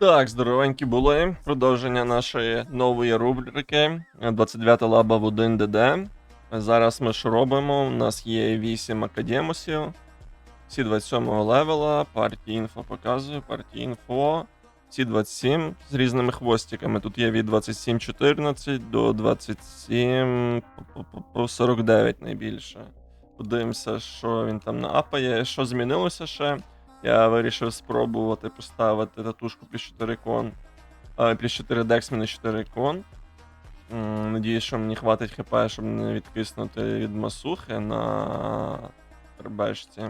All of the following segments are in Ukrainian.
Так, здоровенькі були. Продовження нашої нової рубрики. 29 лаба в 1 ДД. Зараз ми що робимо? У нас є 8 академусів. Всі 27 левела. Партії інфо показую. Партії інфо. Всі 27 з різними хвостиками. Тут є від 27.14 до 27 по- по- по 49 найбільше. Подивимося, що він там наапає. Що змінилося ще? Я вирішив спробувати поставити татушку плюс 4 кон. А, плюс 4 декс мінус 4 кон. Надіюсь, що мені хватить хп, щоб не відкиснути від масухи на рбешці.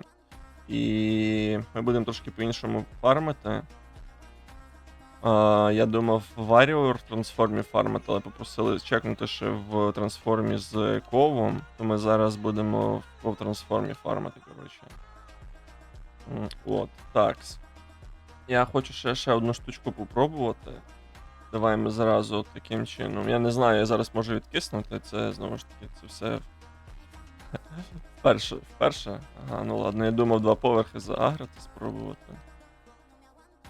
І ми будемо трошки по-іншому фармити. Я думав в Warrior в трансформі фармити, але попросили чекнути ще в трансформі з ковом. То ми зараз будемо в трансформі фармити, коротше. От, так. Я хочу ще, ще одну штучку попробувати. Давай ми зразу таким чином. Я не знаю, я зараз можу відкиснути. Це знову ж таки, це все вперше. Вперше. Ага, ну ладно, я думав два поверхи заагрити, спробувати.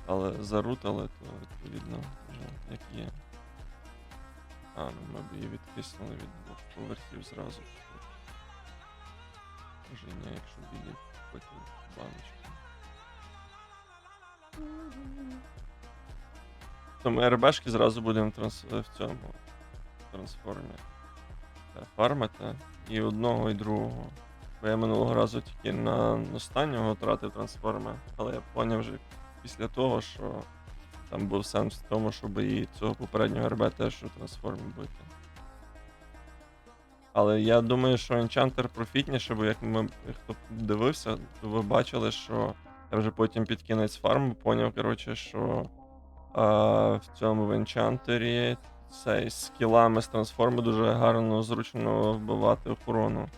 Але зарутали, то відповідно вже як є. А, ну ми б її відкиснули від двох поверхів зразу. Може ні, якщо білі потім баночки. То ми РБшки зразу будемо транс... в цьому трансформі е, фармити і одного, і другого. Бо я минулого разу тільки на останнього тратив трансформи, але я поняв вже після того, що там був сенс в тому, щоб і цього попереднього РБ теж у трансформі бити. Але я думаю, що Енчантер профітніше, бо як ми хто дивився, то ви бачили, що я вже потім під кінець фарму поняв, коротше, що а, в цьому в Енчантері цей скілами з трансформи дуже гарно зручно вбивати охорону.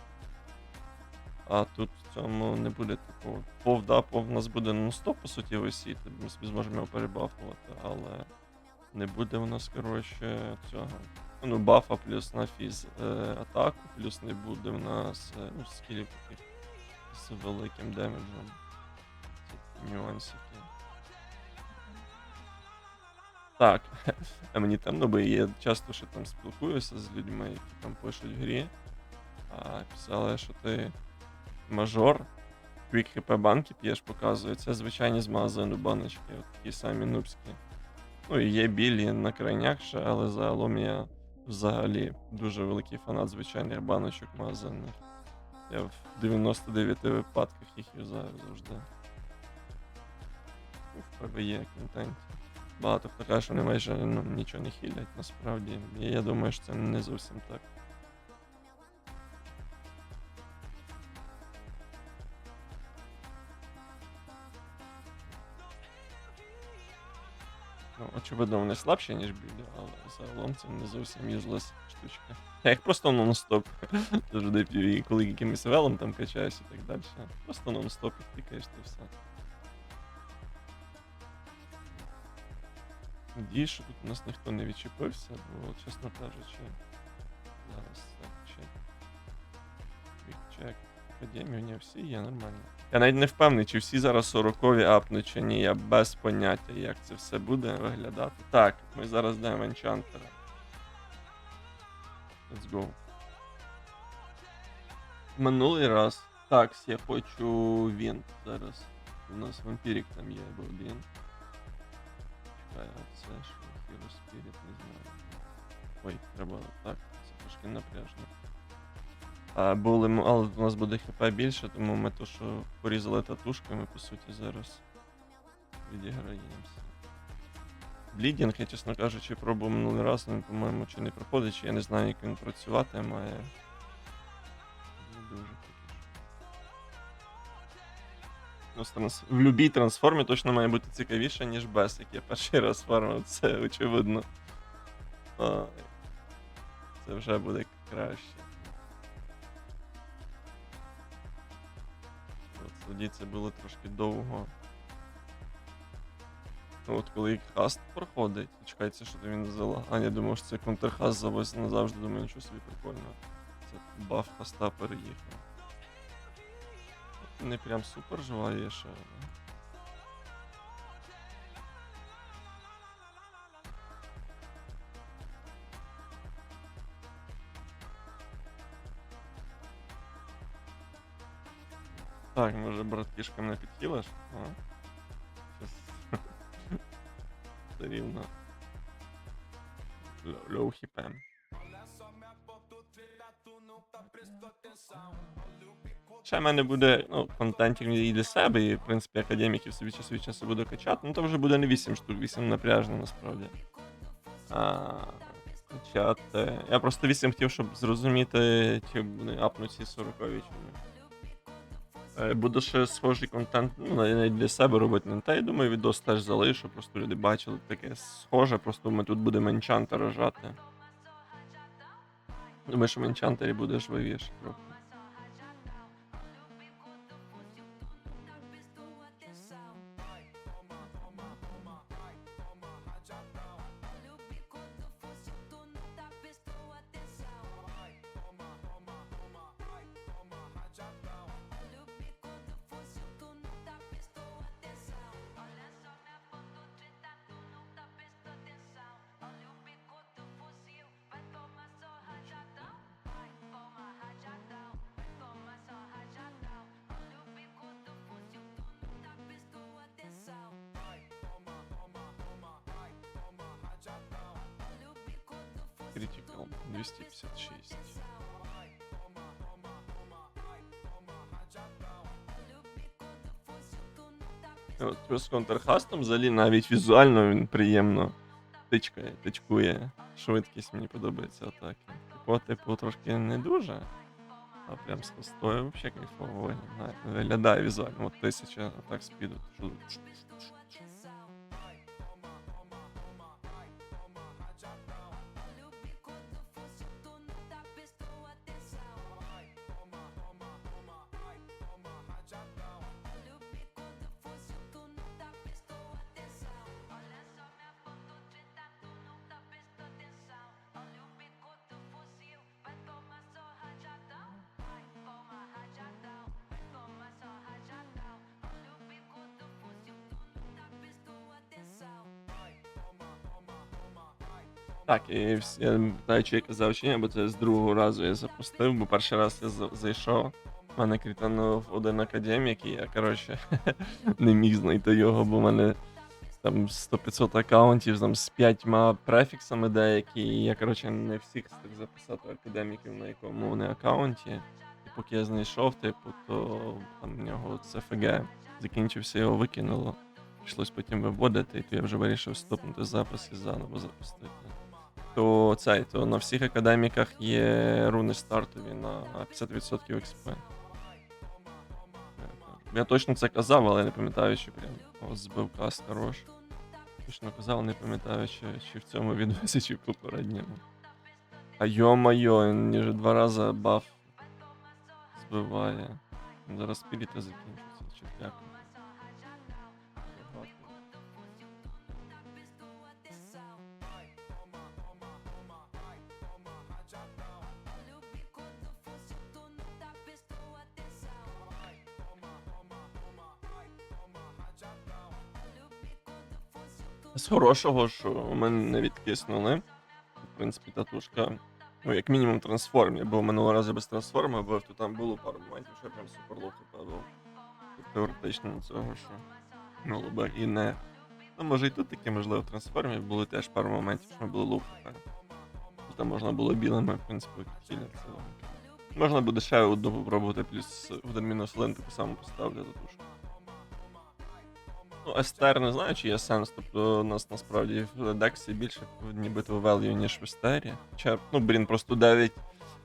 А тут в цьому не буде такого. Пов, да, пов у нас буде ну 100 по суті висіти, ми зможемо його перебафувати, але не буде у нас, коротше, цього. Ну, бафа плюс на фіз е, атаку, плюс не буде в нас е, ну, скілів таких з великим демеджем. Нюансики. Так, а мені темно, бо я часто ще там спілкуюся з людьми, які там пишуть в грі. А писали, що ти мажор, Quick хп банки п'єш, показує. Це звичайні з магазину баночки, от такі самі нубські. Ну і є білі на крайнях ще, але загалом я взагалі дуже великий фанат звичайних баночок магазинних. Я в 99 випадках їх юзаю завжди. В PvE контенті. Багато хто каже, що вони майже ну, нічого не хілять насправді. І я думаю, що це не зовсім так. Ну, очевидно, вони слабші, ніж білі, але загалом це не зовсім юзлес штучка. Я їх просто нон-стоп завжди п'ю, і коли якимось велом там качаюсь і так далі. Просто нон-стоп їх тикаєш та все. Надіюсь, що тут у нас ніхто не відчепився, бо, чесно кажучи, зараз чек. Чек. Академію, ні, всі є нормально. Я навіть не впевнений, чи всі зараз 40-ві апнуть, чи ні. Я без поняття, як це все буде виглядати. Так, ми зараз даємо енчантера. Let's go. Минулий раз. Так, я хочу він зараз. У нас вампірик там є, або він. Це? Hero Spirit, не знаю. Ой, треба так, це трошки напряжно. А, були, але у нас буде хп більше, тому ми то, що порізали татушками, по суті, зараз відіграємося. Блідінг, я, чесно кажучи, пробував минулий раз, але, по-моєму, чи не проходить, чи я не знаю, як він працювати має. В будь-якій трансформі точно має бути цікавіше, ніж без, як я перший раз фармив, це очевидно. Ой. Це вже буде краще. От тоді це було трошки довго. Ну, От коли хаст проходить, чекається, що він зала. А, я думав, що це контрхаст завис назавжди, думаю, нічого собі прикольно. Це баф хаста переїхав. Не прям супер жива є ще. Ну. Так, може браткішка мене підхилиш? а Це рівно. Лоу хіпем. Olha só minha ponto trilha, tu não tá prestando atenção. Ще в мене буде ну, контентів і для себе, і в принципі академіків собі час від часу буду качати. Ну то вже буде не 8 штук, 8 напряжно насправді. А, качати. Я просто 8 хотів, щоб зрозуміти, чи вони апнуть ці 40 чи ні. Е, Буду ще схожий контент ну, навіть для себе робити не те. Я думаю, відос теж залишу, просто люди бачили таке схоже, просто ми тут будемо енчантер рожати. Думаю, що в енчантері буде жвавіше трохи. 256. От плюс контрхастом взагалі навіть візуально він приємно тичкає, тичкує. Швидкість мені подобається атаки. Типу, типу, трошки не дуже. А прям з хостою взагалі кайфово. Виглядає візуально. От тисяча атак спіду. Так, і вс- я не питаю, чи я казав чи ні, бо це з другого разу я запустив, бо перший раз я за- зайшов. в мене крітанув один академік, і я, коротше, не міг знайти його, бо в мене там 100-500 аккаунтів там, з п'ятьма префіксами деякі, і я, коротше, не всіх встиг записати академіків на якому вони аккаунті. І поки я знайшов, типу, то там в нього CFG закінчився, його викинуло. Прийшлось потім виводити, і то я вже вирішив стопнути запис і заново запустити. То цей, то на всіх академіках є руни стартові на 50% XP. Я точно це казав, але не пам'ятаю, чи прям о, збив каст хорош. Точно казав, не пам'ятаю, чи, чи в цьому відосі, чи в попередньому. А йо-майо, він вже два рази баф збиває. Зараз спіріти закінчиться, чи як. З хорошого, що у мене не відкиснули. В принципі, татушка. Ну, як мінімум, трансформі, бо минулого разу без трансформи був, то там було пару моментів, що я прям супер лохи падав. Теоретично на цього, що могло би і не. Ну, може і тут таке, можливо, в трансформі були теж пару моментів, що ми були лухи. Там можна було білими, в принципі, підхиляти. Можна буде ще одну попробувати, плюс один мінус один таку саму поставлю татушку. Ну, СТР не знаю, чи є сенс. Тобто у нас насправді в Дексі більше нібито value, ніж в СТРі. Хоча, ну, блін, просто 9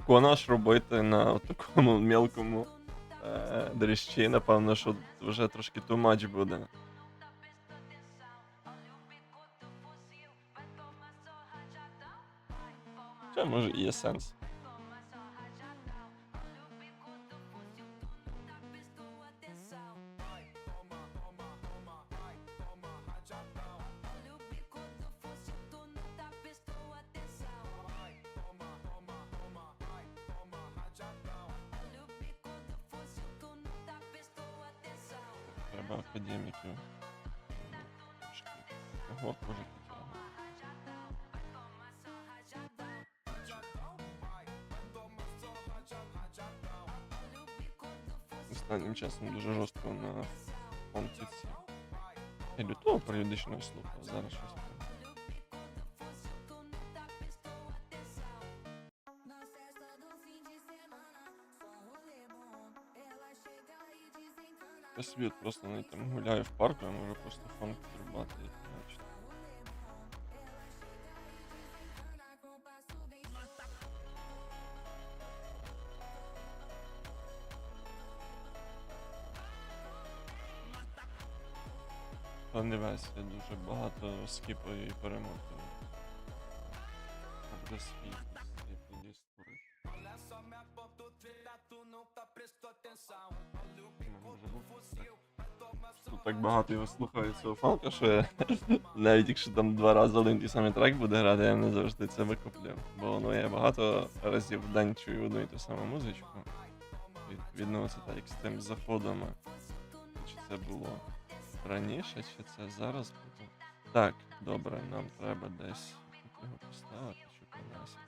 конаш робити на такому мілкому е- дріжчі, напевно, що вже трошки too much буде. Хоча, може, і є сенс. Треба академіків. Трошки. Ого, може потягнути. останнім часом дуже жорстко на фонці ці. Я до того періодично слухав, зараз щось. Собі от просто навіть там гуляю в парку, я можу просто фон підрубати. Та не весь, я дуже багато скіпаю і перемотую. Буде свій створити. Тут так багато його слухаю цього фанка, що я навіть якщо там два рази один і самий трек буде грати, я не завжди це викуплю. Бо ну, я багато разів в день чую одну і ту саму музичку. Відповідно, це так як з тим заходами. Чи це було раніше, чи це зараз буде? Так, добре, нам треба десь його поставити, щоб у нас.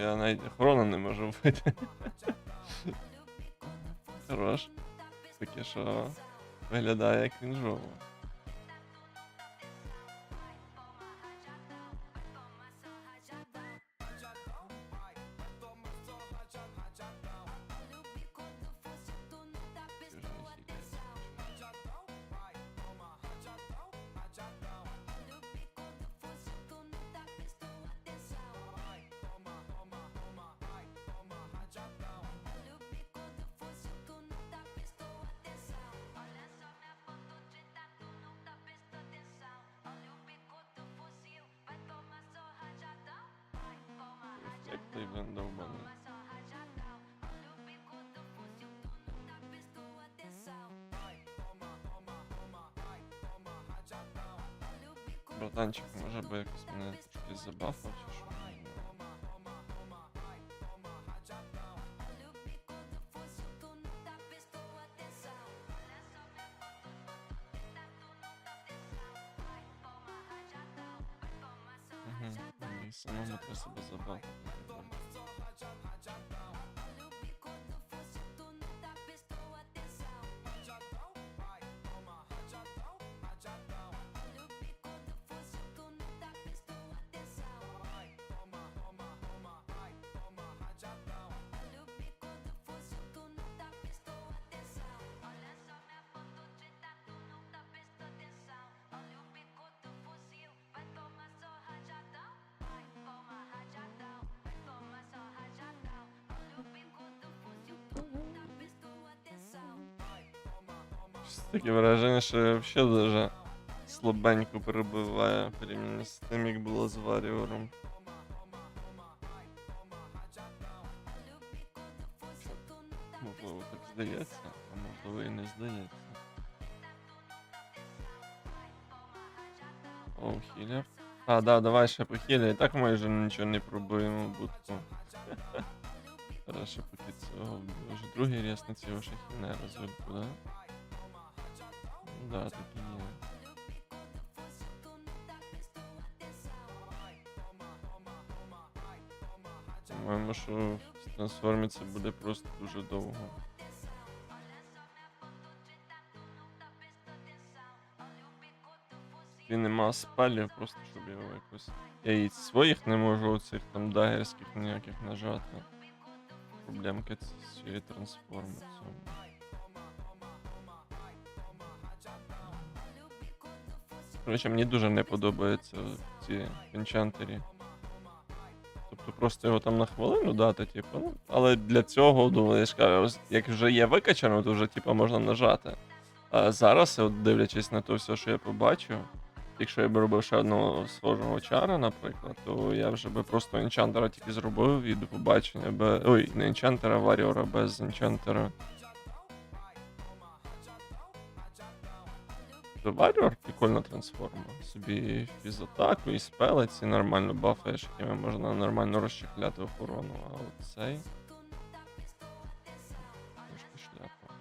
Я навіть охорону не можу вбити. Хорош. Таке, що виглядає крінжово. Угу. І самому треба себе забафати. Щось Таке враження, що я взагалі дуже слабенько перебиває порівняно з тим, як було з Варіором. Можливо, так здається, а можливо і не здається. О, хіляв. А, да, давай ще похиляй. Так майже нічого не пробуємо. Зараз ще поки цього вже другий ряс на цього ще хіне розвитку, да? Да, так і є. По-моєму, що в трансформі це буде просто дуже довго. І нема спалів, просто щоб його якось. Я і своїх не можу оцих там дагерських ніяких нажати. Проблемка ці- з Короче, мені дуже не подобаються ці енчантері. Тобто просто його там на хвилину дати, типу, ну, але для цього, думаю, я як вже є викачано, то вже типу, можна нажати. А зараз, от, дивлячись на те все, що я побачив, якщо я б робив ще одного схожого чара, наприклад, то я вже би просто енчантера тільки зробив і до побачення без. Ой, не енчантера, варіора без енчантера. Варвар прикольно трансформа. Собі фізатаку і спелець, і нормально бафаєш, якими можна нормально розчехляти охорону, а от цей. Трошки шляпа.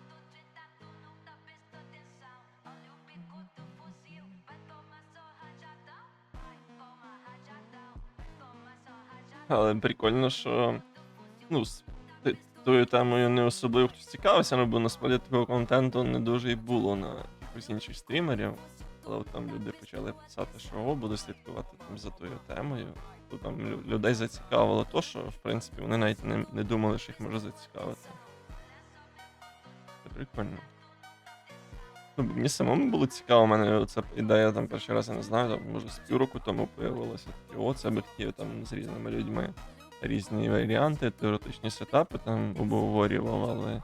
Але прикольно, що. Ну, тою темою не особливо хтось цікавився, але бо насправді такого контенту не дуже й було на якихось інших стрімерів. Але от там люди почали писати, що о, буду слідкувати там за тою темою. То там людей зацікавило то, що в принципі вони навіть не, не думали, що їх може зацікавити. Це прикольно. Ну, мені самому було цікаво, у мене ця ідея там перший раз я не знаю, там, може з півроку тому появилася. О, це би хотів там з різними людьми різні варіанти, теоретичні сетапи там обговорював, але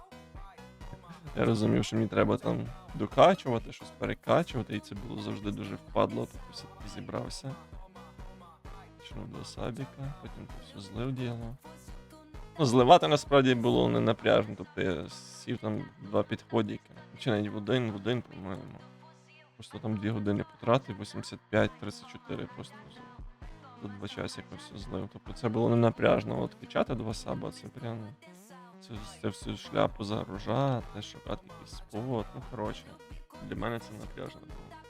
я розумів, що мені треба там докачувати, щось перекачувати, і це було завжди дуже впадло, тобто все-таки зібрався. Почнув до сабіка, потім все злив діло. Ну, зливати насправді було не напряжно, тобто я сів там два підходіки. Чи навіть в один, в один, по-моєму. Просто там дві години потратив, 85-34 просто за, два часика все злив. Тобто це було не напряжно. От качати два саба, це прям. Це, це всю шляпу загружати, шукати якийсь спот. Ну, коротше, для мене це напряжно було.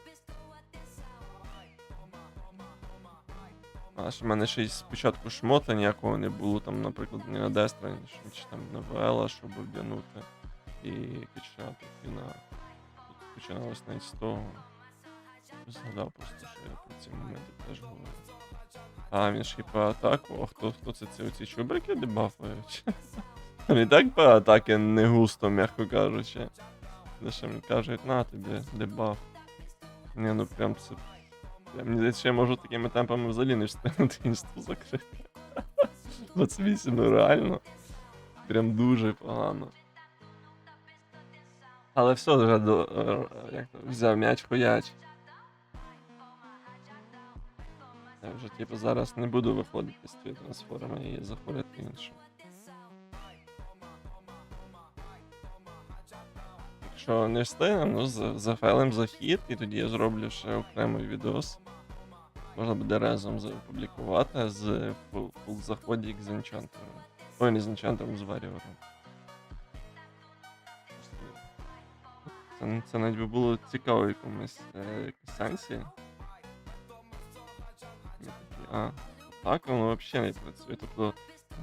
А ж в мене ще й спочатку шмота ніякого не було, там, наприклад, ні на Дестра, чи там на ВЛ, щоб вдягнути і качати. І на... Тут починалось навіть з того. Згадав просто, що я про ці моменти теж говорю. А, він ж по атаку, а хто, хто це ці оці чубрики дебафують? І так по атаки не густо, м'яко кажучи. Ще мені кажуть, на тобі дебаф. Ні, ну прям це. Мені здається, я можу такими темпами взагалі не встигнути інсту закрити. 28, ну реально. Прям дуже погано. Але все вже до. е, Як то, взяв м'яч хуяч. Я вже типу зараз не буду виходити з цієї трансформи і заходити іншу. Якщо не встигнемо, ну за- зафейлим захід, і тоді я зроблю ще окремий відос. Можна буде разом опублікувати з фул, фул заходік з енчантером. Ой, не з енчантером, з варіором. Це, це навіть би було цікаво якомусь е, сенсі. А, так воно взагалі не працює. Тобто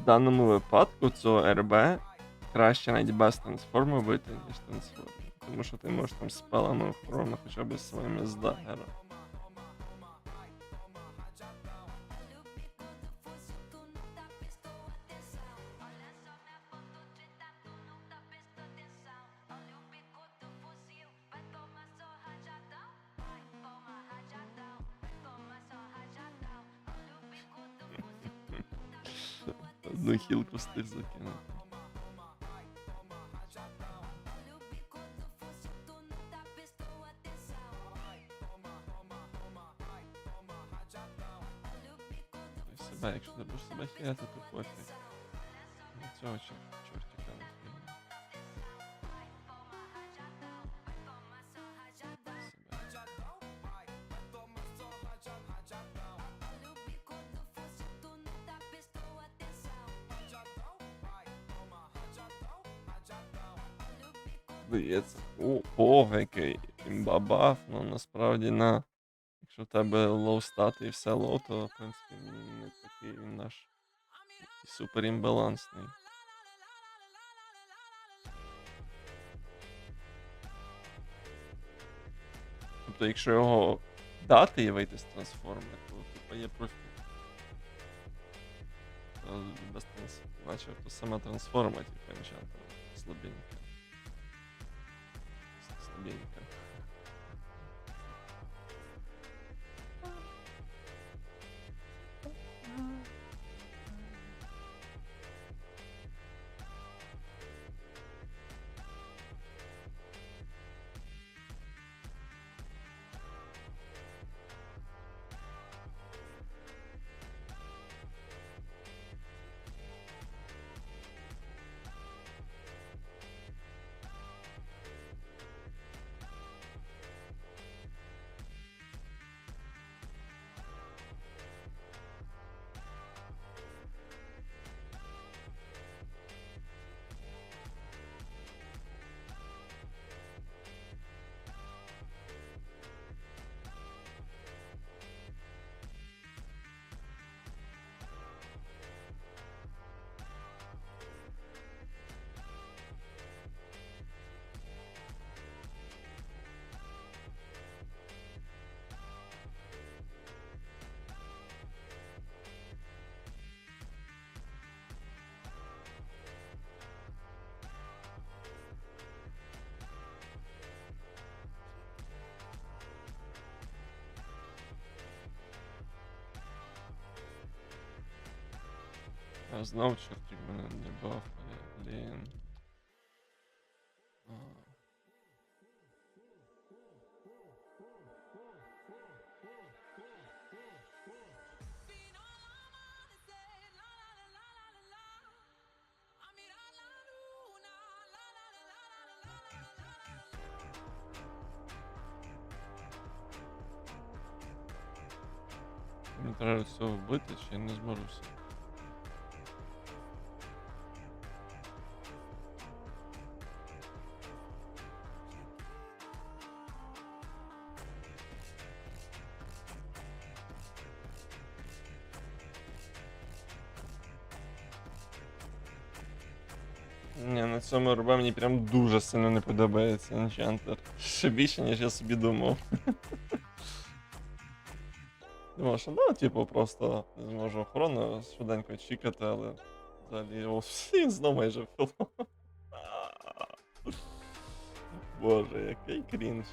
в даному випадку цього РБ краще навіть без трансформу бити, ніж трансформу. Тому що ти можеш там спалену охорону хоча б своїми з дагера. Здається, о, ого, який імбабаф, ну насправді на. Якщо в тебе лоу стати і все лоу, то в принципі не такий він наш супер імбалансний. Тобто, якщо його дати і вийти з трансформи, то типа є профіт. Без транс... Наче то сама трансформа, типа енчанта слабенька. Dzięki. С- Слабенька. А знов чертик мене не бафає, блін. А. Мені треба цього вбити, чи я не зможу все. Ні, на цьому РБ мені прям дуже сильно не подобається Enchanter. Ще більше, ніж я собі думав. Думав, що ну, типу, просто не зможу охорону швиденько чекати, але взагалі його всі знов майже впив. Боже, який крінж.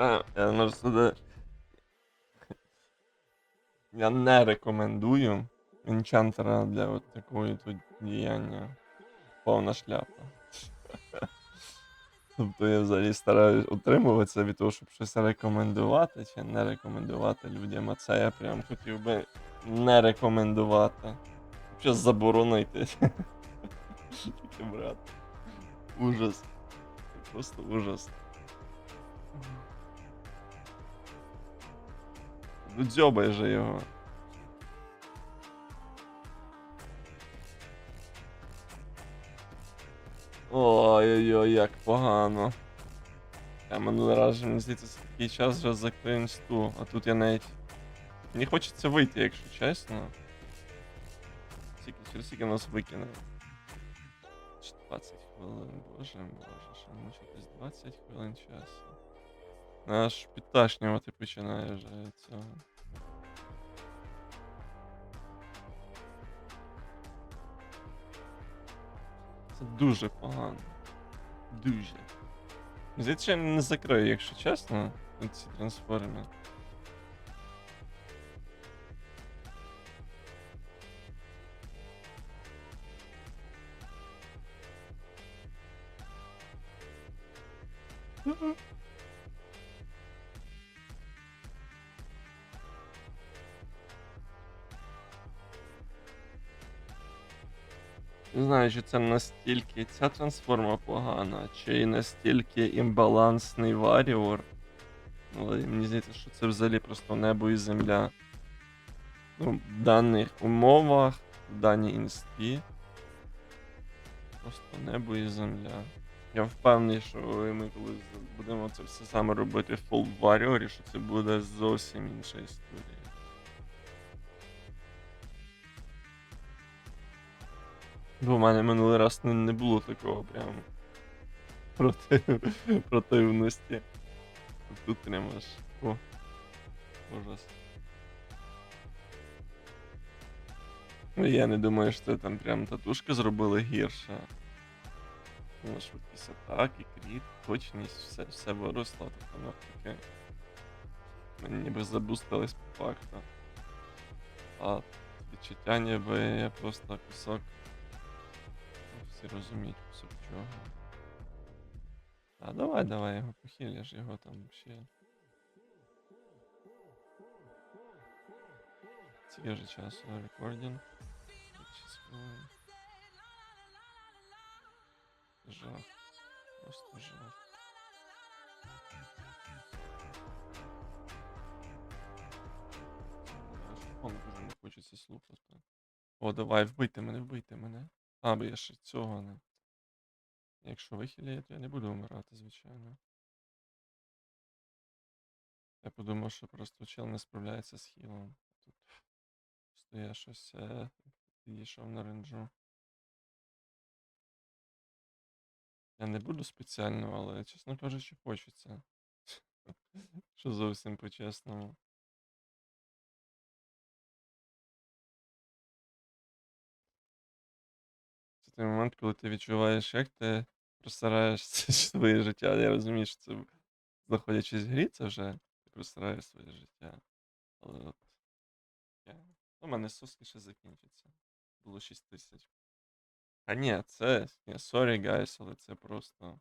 Я можу сюди. Я не рекомендую енчантера для от такої тут діяння. Повна шляпа. Тобто я взагалі стараюсь утримуватися від того, щоб щось рекомендувати чи не рекомендувати людям. А це я прям хотів би не рекомендувати. Щось заборонити. Брат. Ужас. Просто ужас. Ну дзьобай же його. Ой-ой-ой, як погано. Я минулий раз мені здається, такий час вже закрив інсту, а тут я навіть. Мені хочеться вийти, якщо чесно. Скільки, через скільки нас викинули? Ще 20 хвилин, боже, боже, що мучитись 20 хвилин часу. Аж підташнювати починає вже цього. Це дуже погано. Дуже. Здається, я не закрию, якщо чесно, ці трансформи. Чи це настільки ця трансформа погана, чи настільки імбалансний варіор. Але мені здається, що це взагалі просто небо і земля. Ну, в даних умовах, в даній інсті. Просто небо і земля. Я впевнений, що ми коли будемо це все саме робити в Full Warrior, що це буде зовсім інша історія. Бо в мене минулий раз не, не було такого прям проти, противності. Тут аж. О, ужас. Ну я не думаю, що там прям татушки зробили гірше. Ну, швидкість атаки, кріт, точність, все, все виросло, тобто воно таке. Мені ніби забустились по факту. А відчуття ніби я просто кусок всі розуміють, по чого. А давай, давай його похилиш, його там ще. Скільки вже часу рекордінг? Жах. Просто жах. Аж дуже не хочеться слухати. О, давай, вбийте мене, вбийте мене. А, бо я ще цього не. Якщо вихиляє, то я не буду вмирати, звичайно. Я подумав, що просто чел не справляється з хілом. Тут просто я щось е, підійшов на ренджу. Я не буду спеціально, але, чесно кажучи, хочеться. Що зовсім по-чесному. Той момент, коли ти відчуваєш, як ти просираєш своє життя. Я розумію, що це знаходячись в грі, це вже ти просираєш своє життя. Але от. Я... У мене соски ще закінчаться. Було 6 тисяч. А ні, це. Ні, sorry, guys, але це просто.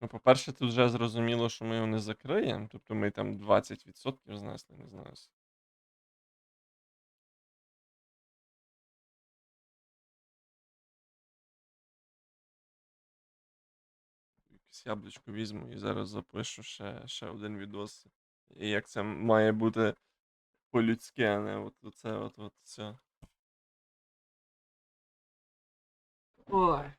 Ну, по-перше, тут вже зрозуміло, що ми його не закриємо. Тобто ми там 20% знесли, не знаю. Якесь яблучко візьму і зараз запишу ще, ще один відос. І як це має бути по-людськи, а не от оце от, от все. Ой.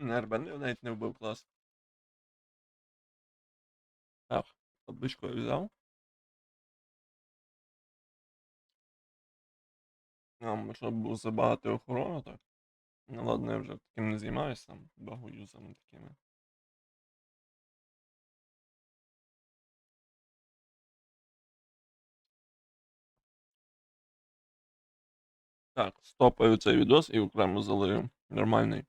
Нербанив навіть не вбив клас. Так, табличку я взяв. Нам щоб було забагато охорони, так. Ну ладно, я вже таким не займаюся, там, багоюзами такими. Так, стопаю цей відос і окремо залию. Нормальний.